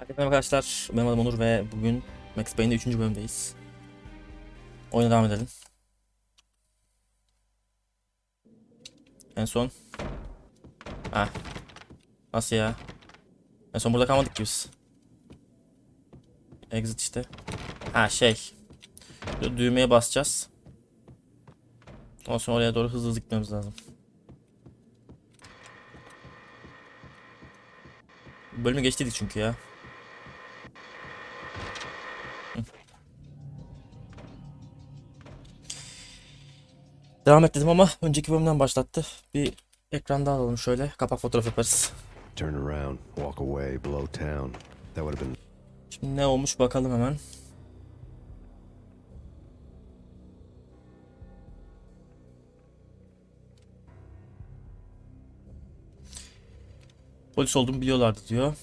Herkese arkadaşlar. Benim adım Onur ve bugün Max Payne'de 3. bölümdeyiz. Oyuna devam edelim. En son... Ha. Nasıl ya? En son burada kalmadık ki biz. Exit işte. Ha şey. Düğmeye basacağız. Ondan sonra oraya doğru hızlı hızlı gitmemiz lazım. Bölümü geçtiydik çünkü ya. Devam et dedim ama önceki bölümden başlattı. Bir ekran daha alalım şöyle. Kapak fotoğraf yaparız. Turn around, walk away, blow town. That would have been Şimdi ne olmuş bakalım hemen. Polis olduğumu biliyorlardı diyor.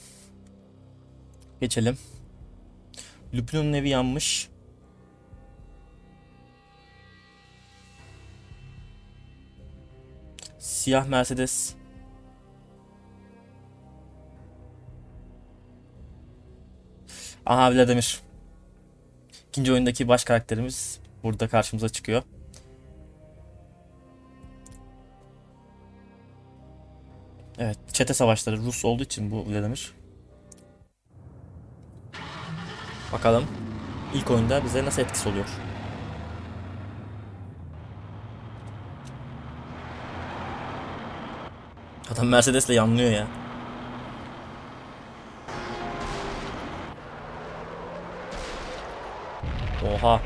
Geçelim. Lupino'nun evi yanmış. Siyah Mercedes. Aha Vladimir. İkinci oyundaki baş karakterimiz burada karşımıza çıkıyor. Evet, çete savaşları Rus olduğu için bu Vladimir. Bakalım ilk oyunda bize nasıl etkisi oluyor. Adam Mercedes'le yanlıyor ya. Oha.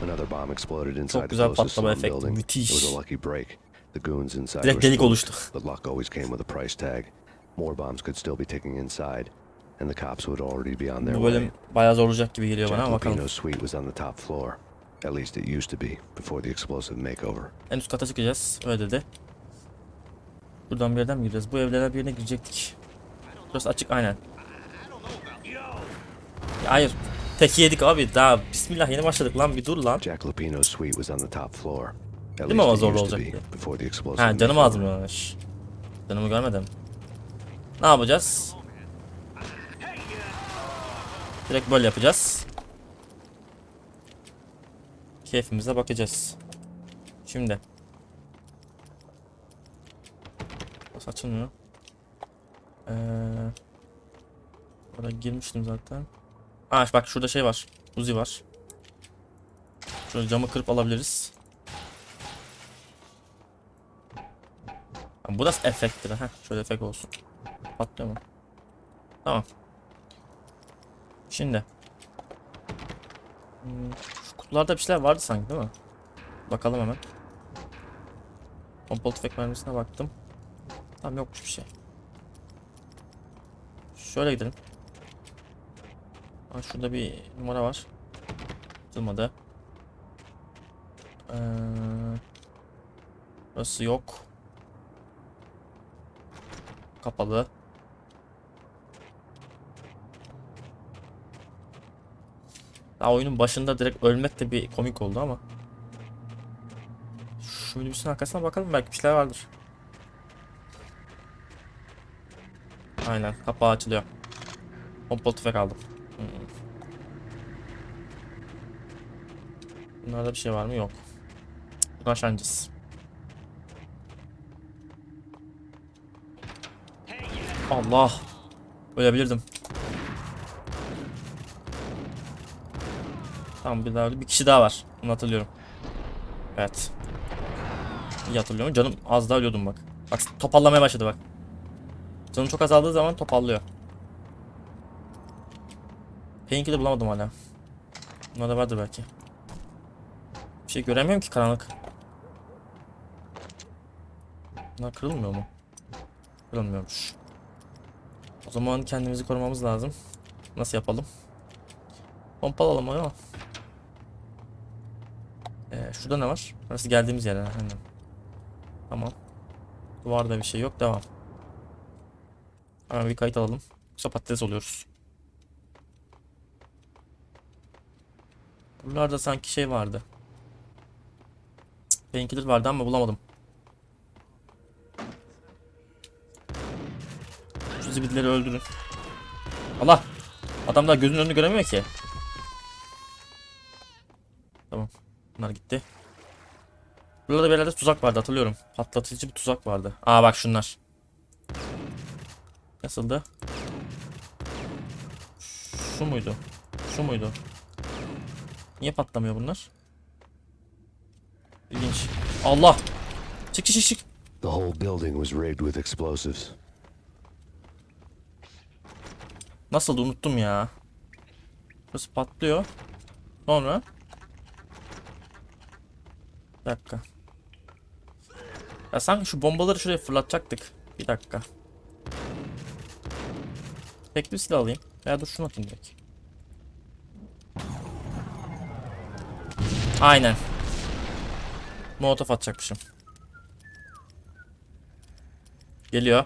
another bomb exploded inside the güzel closest patlama efekti, building. It müthiş. was a lucky break. The goons inside Direkt delik oluştu. but luck always came with a price tag. More bombs could still be ticking inside, and the cops would already be on their Bu way. bölüm bayağı zor olacak gibi geliyor bana Jack ama bakalım. Lupino's suite was on the top floor. At least it used to be before the explosive makeover. En üst kata çıkacağız. Öyle dedi. Buradan bir yerden mi gireceğiz? Bu evlerden birine girecektik. Burası açık aynen. Ya hayır. Tek yedik abi. Daha bismillah yeni başladık lan bir dur lan. Jack Lupino's suite was on the top floor. At Değil mi ama least it zorlu used to be diye. before the explosive Ha canım makeover. ağzım yanmış. Canımı görmedim. Ne yapacağız? Direkt böyle yapacağız. Keyfimize bakacağız. Şimdi. Nasıl açılmıyor? Ee, oraya girmiştim zaten. Aa bak şurada şey var. Uzi var. Şöyle camı kırıp alabiliriz. Bu da efekttir ha. Şöyle efekt olsun. Patlıyor mu? Tamam. Şimdi. Hmm, Şu kutularda bir şeyler vardı sanki değil mi? Bakalım hemen. Pompalı tüfek mermisine baktım. Tamam yokmuş bir şey. Şöyle gidelim. Ha, şurada bir numara var. Açılmadı. Ee, burası yok. Kapalı. Daha oyunun başında direkt ölmek de bir komik oldu ama. Şu minibüsün arkasına bakalım belki bir şeyler vardır. Aynen kapağı açılıyor. Pompalı tüfek aldım. Hmm. Bunlarda bir şey var mı? Yok. Buradan ineceğiz. Allah. Ölebilirdim. Tamam bir daha. Bir kişi daha var. Bunu hatırlıyorum. Evet. İyi hatırlıyorum. Canım az daha ölüyordum bak. Bak topallamaya başladı bak. Canım çok azaldığı zaman topallıyor. Painkiller bulamadım hala. Bunlarda vardır belki. Bir şey göremiyorum ki karanlık. Bunlar kırılmıyor mu? Kırılmıyormuş. O zaman kendimizi korumamız lazım. Nasıl yapalım? Pompalalım ama. Şurada ne var? Burası geldiğimiz yer. Aynen. Tamam. Duvarda bir şey yok. Devam. Hemen bir kayıt alalım. Yoksa patates oluyoruz. Buralarda sanki şey vardı. Painkiller vardı ama bulamadım. Şu zibidileri öldürün. Allah! Adamlar gözünün önünü göremiyor ki. Tamam. Bunlar gitti. Burada bir yerlerde tuzak vardı hatırlıyorum. Patlatıcı bir tuzak vardı. Aa bak şunlar. Nasıldı? Şu muydu? Şu muydu? Niye patlamıyor bunlar? İlginç. Allah! Çık çık çık. The whole building was rigged with explosives. Nasıldı unuttum ya. Burası patlıyor. Sonra. Bir dakika. Ya sanki şu bombaları şuraya fırlatacaktık. Bir dakika. Tek bir silah alayım. Veya dur şunu atayım direkt. Aynen. Molotof atacakmışım. Geliyor.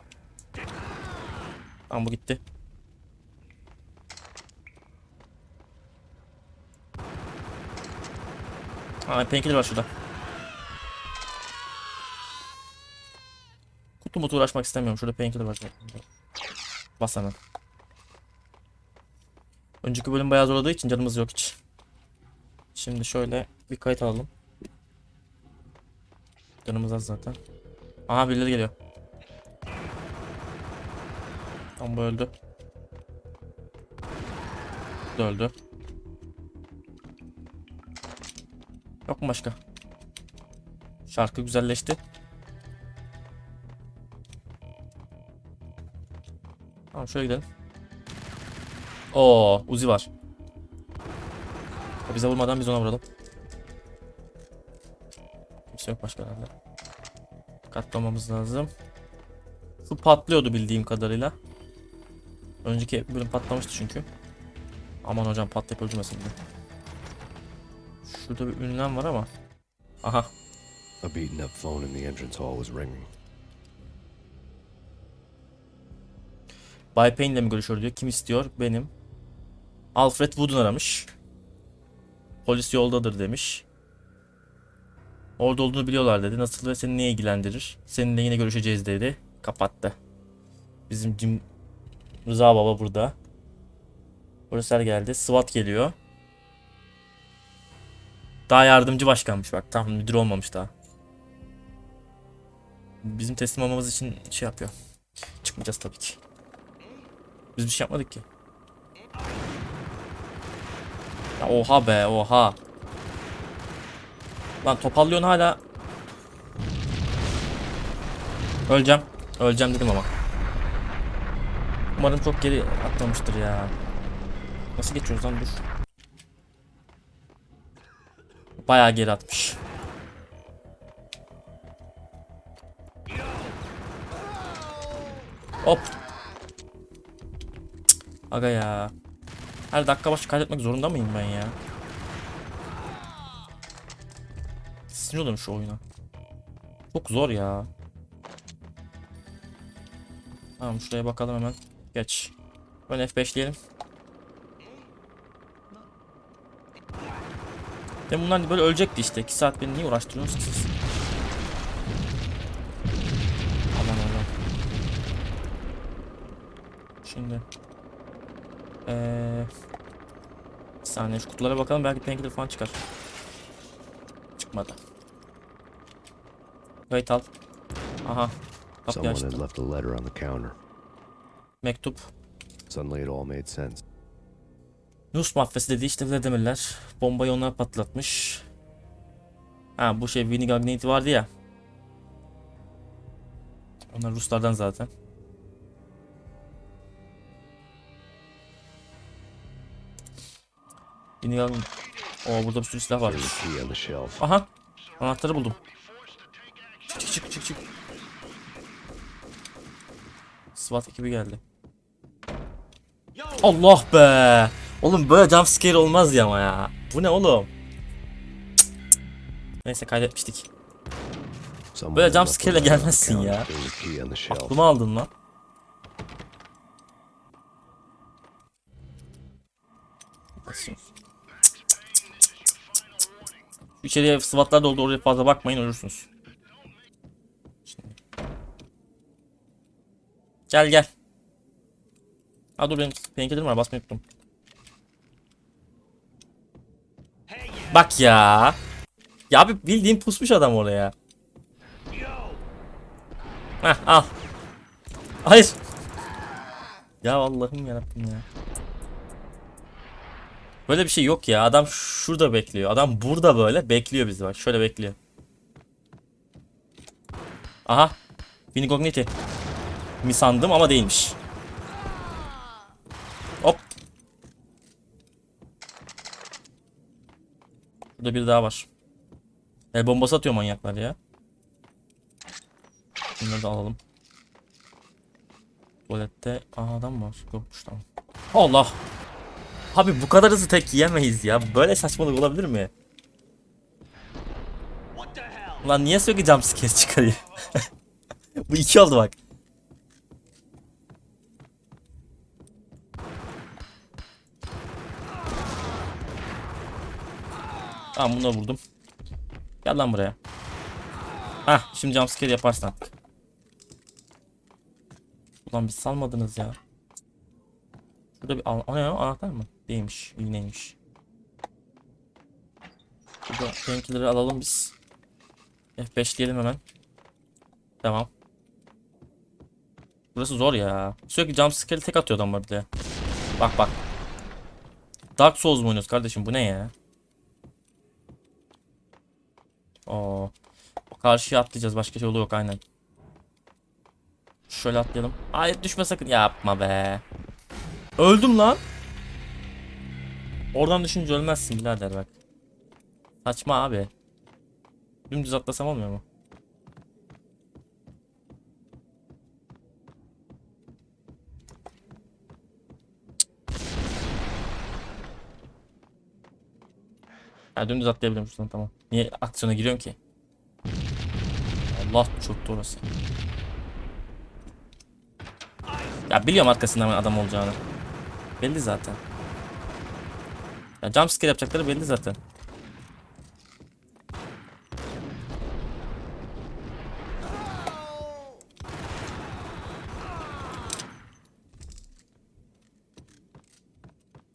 Tamam bu gitti. Aa painkiller var şurada. Kutu mutu uğraşmak istemiyorum. Şurada painkiller var. Bas hemen. Önceki bölüm bayağı zorladığı için canımız yok hiç. Şimdi şöyle bir kayıt alalım. Canımız az zaten. Aha birileri geliyor. Tam bu öldü. Bu öldü. Yok mu başka? Şarkı güzelleşti. Tamam şöyle gidelim. Oo, Uzi var. O bize vurmadan biz ona vuralım. Kimse yok başka herhalde. Katlamamız lazım. Su patlıyordu bildiğim kadarıyla. Önceki bölüm patlamıştı çünkü. Aman hocam patlayıp öldürmesin bizi. Şurada bir ünlem var ama. Aha. A beaten up phone in the entrance hall was ringing. Bay Payne ile mi görüşüyor diyor. Kim istiyor? Benim. Alfred Wood'un aramış. Polis yoldadır demiş. Orada olduğunu biliyorlar dedi. Nasıl ve seni neye ilgilendirir? Seninle yine görüşeceğiz dedi. Kapattı. Bizim Jim Rıza Baba burada. Polisler geldi. SWAT geliyor. Daha yardımcı başkanmış bak. Tam müdür olmamış daha. Bizim teslim olmamız için şey yapıyor. Çıkmayacağız tabii ki. Biz bir şey yapmadık ki. Ya oha be oha. Lan topallıyorsun hala. Öleceğim. Öleceğim dedim ama. Umarım çok geri atlamıştır ya. Nasıl geçiyoruz lan dur. Bayağı geri atmış. Hop. Aga ya. Her dakika başı kaydetmek zorunda mıyım ben ya? Sinir oluyorum şu oyuna. Çok zor ya. Tamam şuraya bakalım hemen. Geç. Ön F5 diyelim. Ve bunlar böyle ölecekti işte. 2 saat beni niye uğraştırıyorsunuz siz? Aman Allah'ım. Şimdi. Eee bir saniye şu kutulara bakalım belki painkiller falan çıkar. Çıkmadı. Kayıt al. Aha. Kapıyı Someone had left a letter on the counter. Mektup. Suddenly it all made sense. Rus mafyası dediği işte Vladimirler. Bombayı onlar patlatmış. Ha bu şey Gagnetti vardı ya. Onlar Ruslardan zaten. Gagnetti. Oo burada bir sürü silah var. Aha. Anahtarı buldum. Çık çık çık çık. SWAT ekibi geldi. Allah be. Oğlum böyle jumpscare olmaz ya ama ya. Bu ne oğlum? Cık, cık. Neyse kaydetmiştik. Böyle on the gelmezsin ya. There's a key on the shelf. Aklımı aldın lan. İçeriye SWAT'lar doldu oraya fazla bakmayın ölürsünüz. Şimdi. Gel gel. Ha dur benim painkillerim var basmayı unuttum. Bak ya. Ya abi bildiğin pusmuş adam oraya. Heh al. Hayır. Ya Allah'ım yarabbim ya. Böyle bir şey yok ya. Adam şurada bekliyor. Adam burada böyle bekliyor bizi bak. Şöyle bekliyor. Aha. Vinigogniti. Mi sandım ama değilmiş. Hop. Burada bir daha var. El bombası atıyor manyaklar ya. Bunları da alalım. Tuvalette Aa, adam var. Yokmuş tamam. Allah. Abi bu kadar hızlı tek yiyemeyiz ya. Böyle saçmalık olabilir mi? Lan niye sürekli jumpscare çıkarıyor? bu iki oldu bak. Tamam bunu vurdum. Gel lan buraya. Hah şimdi jumpscare yaparsın artık. Ulan bir salmadınız ya. Şurada bir o ne ya? anahtar mı? Değilmiş. İğneymiş. Burada painkiller'ı alalım biz. F5 diyelim hemen. Tamam. Burası zor ya. Sürekli jumpscare'i tek atıyor adamlar bir de. Bak bak. Dark Souls mu oynuyoruz kardeşim? Bu ne ya? Oo. Karşıya atlayacağız. Başka yolu yok aynen. Şöyle atlayalım. Hayır düşme sakın. Yapma be. Öldüm lan. Oradan düşünce ölmezsin birader bak. Saçma abi. Dümdüz atlasam olmuyor mu? Ha dümdüz atlayabilirim şuradan tamam. Niye aksiyona giriyorsun ki? Allah çöktü orası. Ya biliyorum arkasından adam olacağını. Belli zaten. Ya jumpscare yapacakları belli zaten.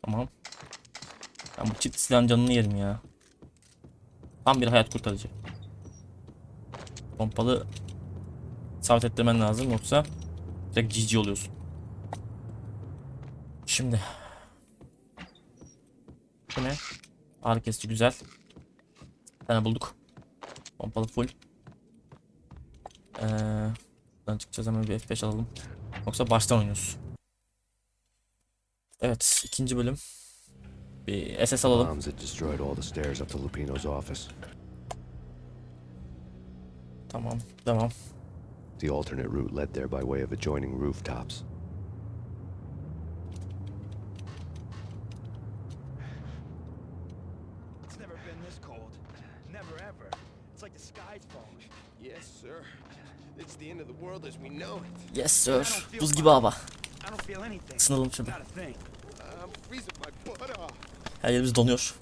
Tamam. Ben bu çift silahın canını yerim ya. Tam bir hayat kurtarıcı. Pompalı sabit ettirmen lazım yoksa direkt GG oluyorsun. Şimdi. Bu ne? Ağrı kesici güzel. Bir tane bulduk. Pompalı full. Ee, buradan çıkacağız hemen bir F5 alalım. Yoksa baştan oynuyoruz. Evet ikinci bölüm. Bir SS alalım. Tamam devam. The alternate route led there by way of adjoining rooftops. It's never been this cold. Never ever. It's like the sky's falling. Yes, sir. It's the end of the world as we know it. Yes sir. Buz gibi hava. I don't feel anything. Isınalım şurada. Not a thing. I'm freezing my butt off. Her yerimiz donuyor.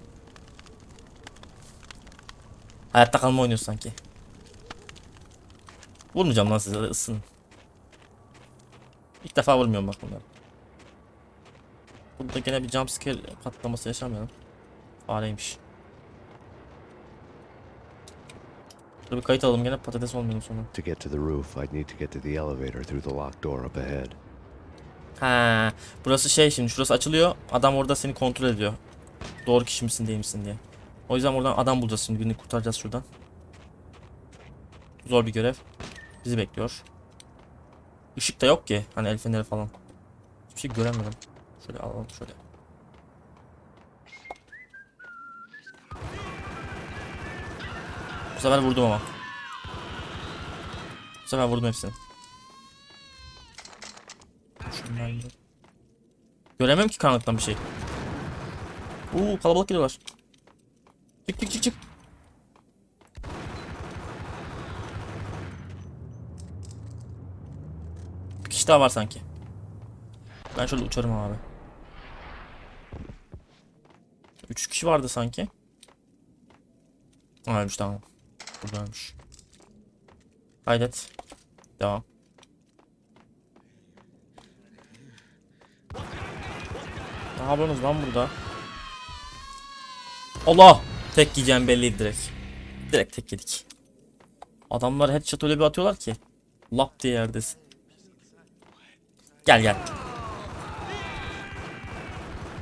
Hayatta kalma oynuyoruz sanki. Vurmayacağım lan size ısın. İlk defa vurmuyorum bak bunları. Burada gene bir jumpscare patlaması yaşamayalım. Fareymiş. Burada bir kayıt alalım gene patates olmayalım sonra. To get to the roof, I'd need to get to the elevator through the locked door up ahead. Ha, burası şey şimdi şurası açılıyor. Adam orada seni kontrol ediyor. Doğru kişi misin değil misin diye. O yüzden oradan adam bulacağız şimdi birini kurtaracağız şuradan. Zor bir görev. Bizi bekliyor. Işık da yok ki. Hani el feneri falan. Hiçbir şey göremedim. Şöyle alalım şöyle. Bu sefer vurdum ama. Bu sefer vurdum hepsini. Göremem ki karanlıktan bir şey. Uuu kalabalık geliyorlar. Çık çık çık çık. Bir kişi daha var sanki. Ben şöyle uçarım abi. Üç kişi vardı sanki. Ölmüş tamam. Burada ölmüş. Kaydet. Devam. Ne yapıyorsunuz lan burada? Allah! Tek yiyeceğim belliydi direkt. Direkt tek yedik. Adamlar headshot öyle bir atıyorlar ki. Lap diye yerdesin. Gel gel.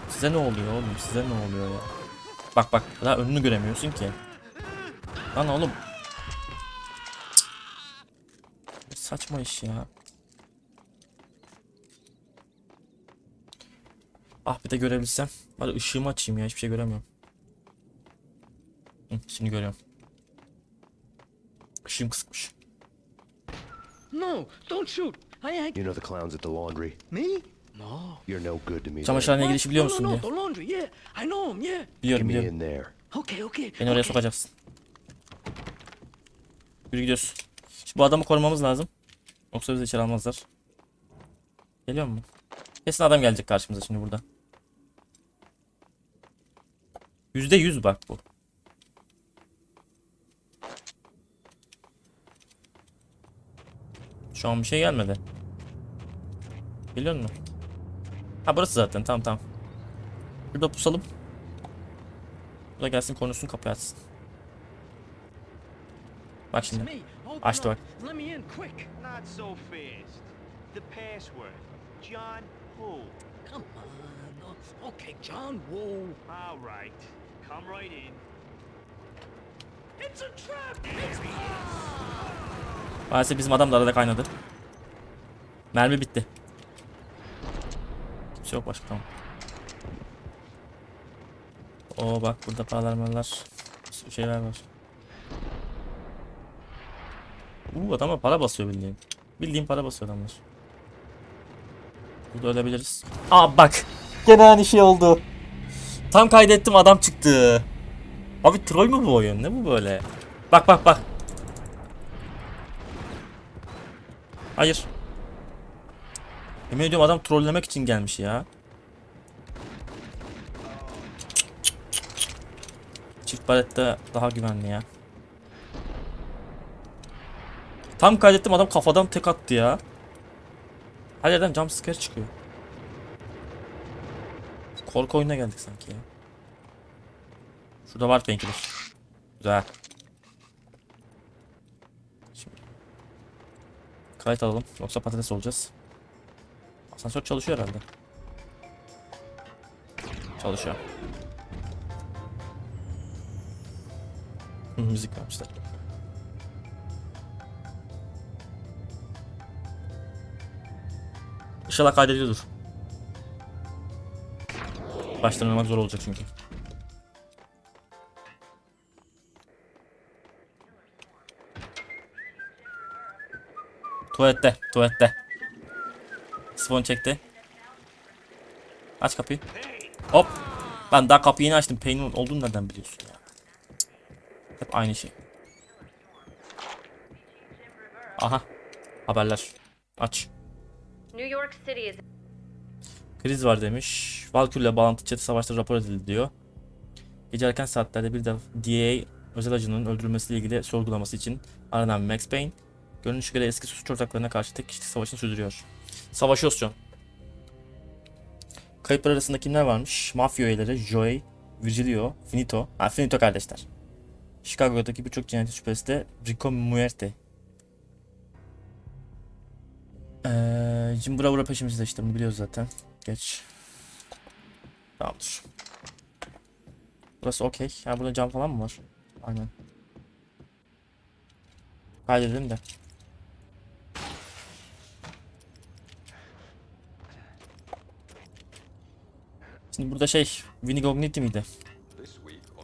Size ne oluyor oğlum? Size ne oluyor ya? Bak bak daha önünü göremiyorsun ki. Lan oğlum. Cık. Saçma iş ya. Ah bir de görebilsem. Bari ışığımı açayım ya hiçbir şey göremiyorum. Hı, şimdi görüyorum. Işığım kısıkmış. No, don't shoot. I ain't. You know the clowns at the laundry? Me? No. You're no good to me. Çamaşırhaneye girişi biliyor no, musun no, diye. no, the laundry, yeah. I know him, yeah. Biliyorum me biliyorum. in there. Okay, okay. Beni oraya okay. sokacaksın. Yürü gidiyoruz. Şimdi bu adamı korumamız lazım. Yoksa bizi içeri almazlar. Geliyor mu? Kesin adam gelecek karşımıza şimdi burada. Yüzde yüz bak bu. Şu an bir şey gelmedi. Geliyor mu? Ha burası zaten tamam tamam. Burada pusalım. Bu da gelsin konuşsun kapıyı açsın. Bak şimdi. Açtı bak. Let me in quick. Not so fast. The password. John Who. Come on. Okay, John Woo. All right. Come right in. It's a trap. It's Maalesef bizim adam da arada kaynadı. Mermi bitti. Kimse yok başka tamam. Oo bak burada paralar marlar. Bir sürü şeyler var. Uuu adamlar para basıyor bildiğin. Bildiğin para basıyor adamlar. Burada ölebiliriz. Aa bak. Gene aynı şey oldu. Tam kaydettim adam çıktı. Abi troll mü bu oyun? Ne bu böyle? Bak bak bak. Hayır. Yemin ediyorum adam trollemek için gelmiş ya. Çift barette daha güvenli ya. Tam kaydettim adam kafadan tek attı ya. Her yerden jumpscare çıkıyor. Korku oyununa geldik sanki ya. Şurada var painkiller. Güzel. Şimdi. Kayıt alalım. Yoksa patates olacağız. Asansör çalışıyor herhalde. Çalışıyor. Müzik vermişler. İnşallah kaydediyordur. Baştan oynamak zor olacak çünkü. Tuvalette, tuvalette. Sifon çekti. Aç kapıyı. Hop. Ben daha kapıyı yeni açtım. Peynir olduğunu nereden biliyorsun ya? Hep aynı şey. Aha. Haberler. Aç. Kriz var demiş. Valkyrie'yle bağlantı çatı savaşta rapor edildi diyor. Gece erken saatlerde bir de DA özel acının öldürülmesiyle ilgili sorgulaması için aranan Max Payne, görünüşe göre eski suç ortaklarına karşı tek kişilik savaşını sürdürüyor. Savaşıyoruz şu an. Kayıplar arasında kimler varmış? Mafya üyeleri Joey, Virgilio, Finito. Ha Finito kardeşler. Chicago'daki birçok cinayet şüphesi de Rico Muerte. Ee, Jim Bravo peşimizde işte bunu biliyoruz zaten. Geç. Tamamdır. Burası okey. Ha burada cam falan mı var? Aynen. Kaydedelim de. Şimdi burada şey, Vinigogniti miydi?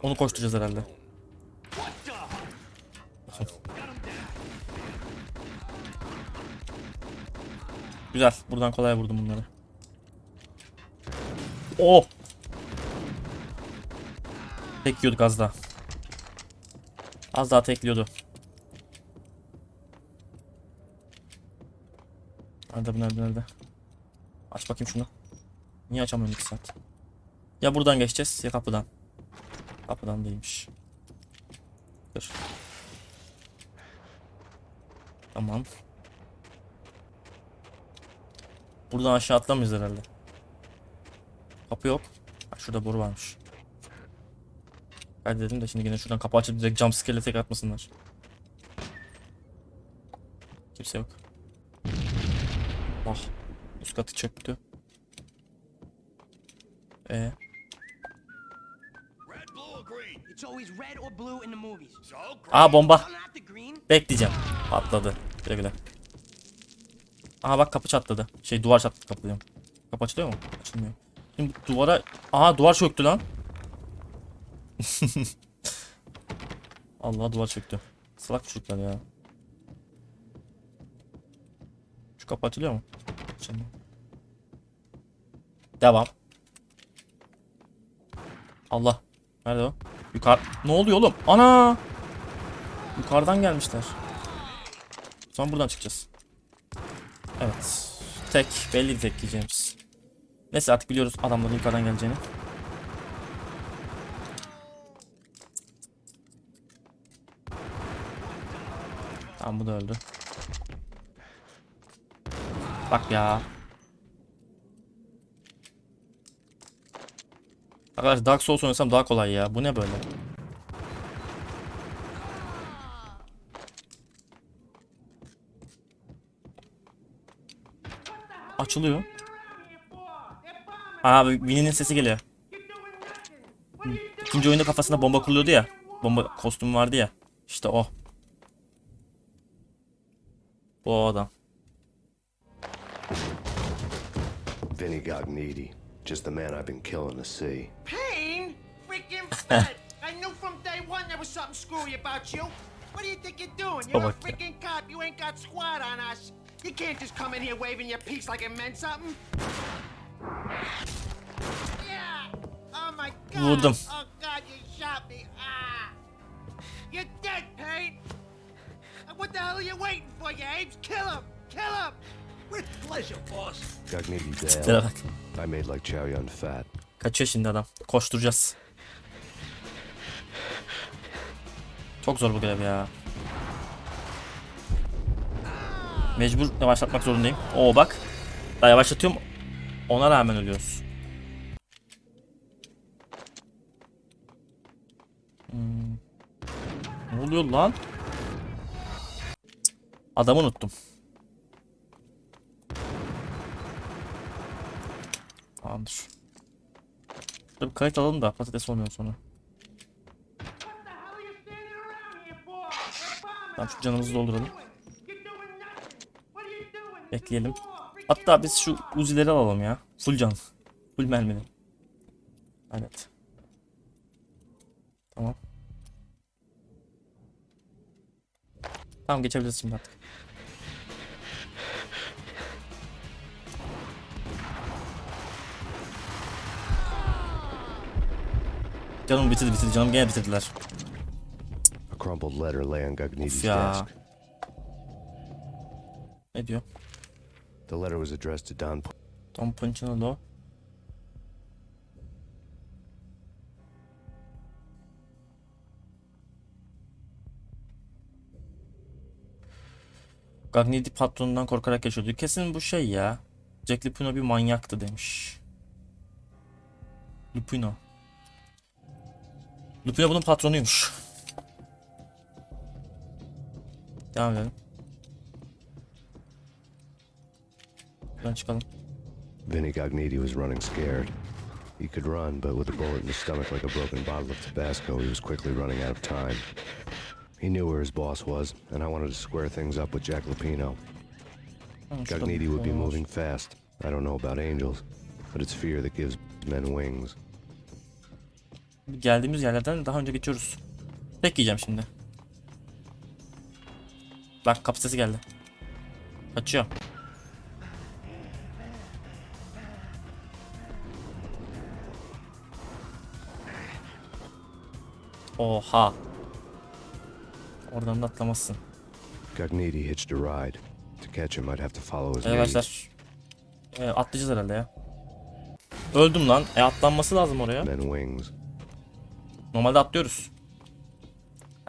Onu koşturacağız herhalde. Güzel. Buradan kolay vurdum bunları. Oh! Tek yiyorduk az daha. Az daha tekliyordu. Nerede bu nerede nerede? Aç bakayım şunu. Niye açamıyorum 2 saat? Ya buradan geçeceğiz ya kapıdan. Kapıdan değilmiş. Kır. Tamam. Buradan aşağı atlamayız herhalde. Kapı yok. Ha, şurada boru varmış. Hadi dedim de şimdi yine şuradan kapı açıp direkt jumpscare'le tek atmasınlar. Kimse yok. Ah. Üst katı çöktü. E Aa bomba. Bekleyeceğim. Patladı. Güle güle. Aha bak kapı çatladı. Şey duvar çatladı kapı diyorum. Kapı açılıyor mu? Açılmıyor. Şimdi duvara... Aha duvar çöktü lan. Allah duvar çöktü. Salak çocuklar ya. Şu kapı açılıyor mu? Açılmıyor. Devam. Allah. Nerede o? Yukarı. Ne oluyor oğlum? Ana! Yukarıdan gelmişler. Sonra buradan çıkacağız. Evet. Tek. Belli tek yiyeceğimiz. Neyse artık biliyoruz adamların yukarıdan geleceğini. Tamam bu da öldü. Bak ya. Arkadaş Dark Souls oynasam daha kolay ya. Bu ne böyle? Açılıyor. Abi Winnie'nin sesi geliyor. İkinci oyunda kafasında bomba kuruluyordu ya. Bomba kostümü vardı ya. İşte o. Bu o adam. Vinny Gognitti. Just the man I've been killing to see. Pain? Freaking fat! I knew from day one there was something screwy about you. What do you think you're doing? You're a freaking cop. You ain't got squat on us. You can't just come in here waving your piece like it meant something. Yeah. Oh my god. Vurdum. Oh god, you shot me. Ah. You're dead, Pain. What the hell are you waiting for, you apes? Kill him. Kill him. With pleasure, boss. Gognitti Tiplere Dale. bak. I made like Chow Yun fat. Kaçıyor şimdi adam. Koşturacağız. Çok zor bu görev ya. Mecbur yavaşlatmak zorundayım. Oo bak. Daha yavaşlatıyorum. Ona rağmen ölüyoruz. Hmm. Ne oluyor lan? Adamı unuttum. Tamamdır. Bir kayıt alalım da patates olmuyor sonra. Tamam şu canımızı dolduralım. Bekleyelim. Hatta biz şu uzileri alalım ya. Full can. Full mermili. Evet. Tamam. Tamam geçebiliriz şimdi artık. Canım bitirdi bitirdi canım gene bitirdiler. A crumpled letter lay on ya. desk. Ne diyor? The letter was addressed to Don Tom Punchinello. Gagnitti patronundan korkarak yaşıyordu. Kesin bu şey ya. Jack Lupino bir manyaktı demiş. Lupino. Lupino bunun patronuymuş. Devam edelim. Buradan çıkalım. Vinny Gognitti was running scared. He could run, but with a bullet in his stomach like a broken bottle of Tabasco, he was quickly running out of time. He knew where his boss was, and I wanted to square things up with Jack şurada Gognitti bir would be moving fast. I don't know about angels, but it's fear that gives men wings. Geldiğimiz yerlerden daha önce geçiyoruz. Tek yiyeceğim şimdi. Bak kapı sesi geldi. Kaçıyor. Oha. Oradan da atlamazsın. Gognitti hitched a ride. To catch him, I'd have to follow his. Arkadaşlar. E, atlayacağız herhalde ya. Öldüm lan. E atlanması lazım oraya. Men wings. Normalde atlıyoruz.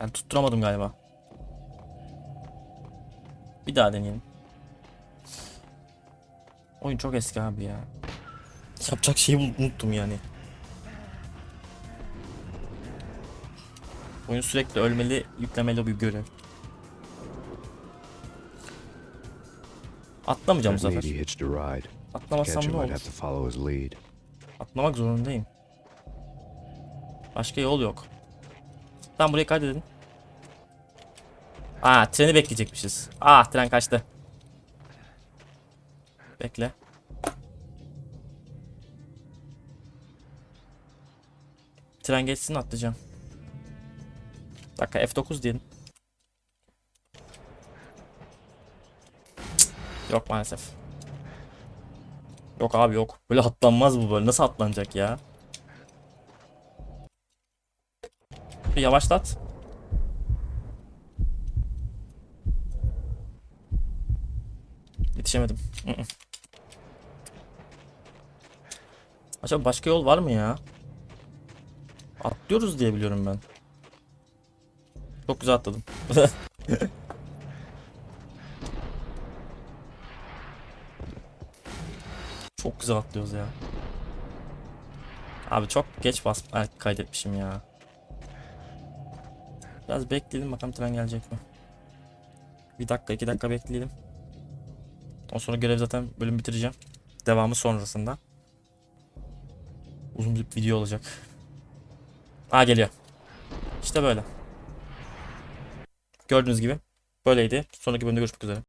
Yani tutturamadım galiba. Bir daha deneyelim. Oyun çok eski abi ya. Yapacak şeyi unuttum yani. Oyun sürekli ölmeli, yüklemeli bir görev. Atlamayacağım bu sefer. Atlamasam ne olur? Atlamak zorundayım. Başka yol yok. Tamam burayı kaydedin. Aa treni bekleyecekmişiz. Ah tren kaçtı. Bekle. Tren geçsin atlayacağım. Bir dakika F9 diyelim. Cık, Yok maalesef. Yok abi yok. Böyle atlanmaz bu böyle. Nasıl atlanacak ya? Bir yavaşlat. Yetişemedim. Acaba başka yol var mı ya? Atlıyoruz diye biliyorum ben. Çok güzel atladım. Çok güzel atlıyoruz ya. Abi çok geç bas Ay, kaydetmişim ya. Biraz bekleyelim bakalım tren gelecek mi? Bir dakika iki dakika bekleyelim. Ondan sonra görev zaten bölüm bitireceğim. Devamı sonrasında. Uzun bir video olacak. Aa geliyor. İşte böyle. Gördüğünüz gibi böyleydi. Sonraki bölümde görüşmek üzere.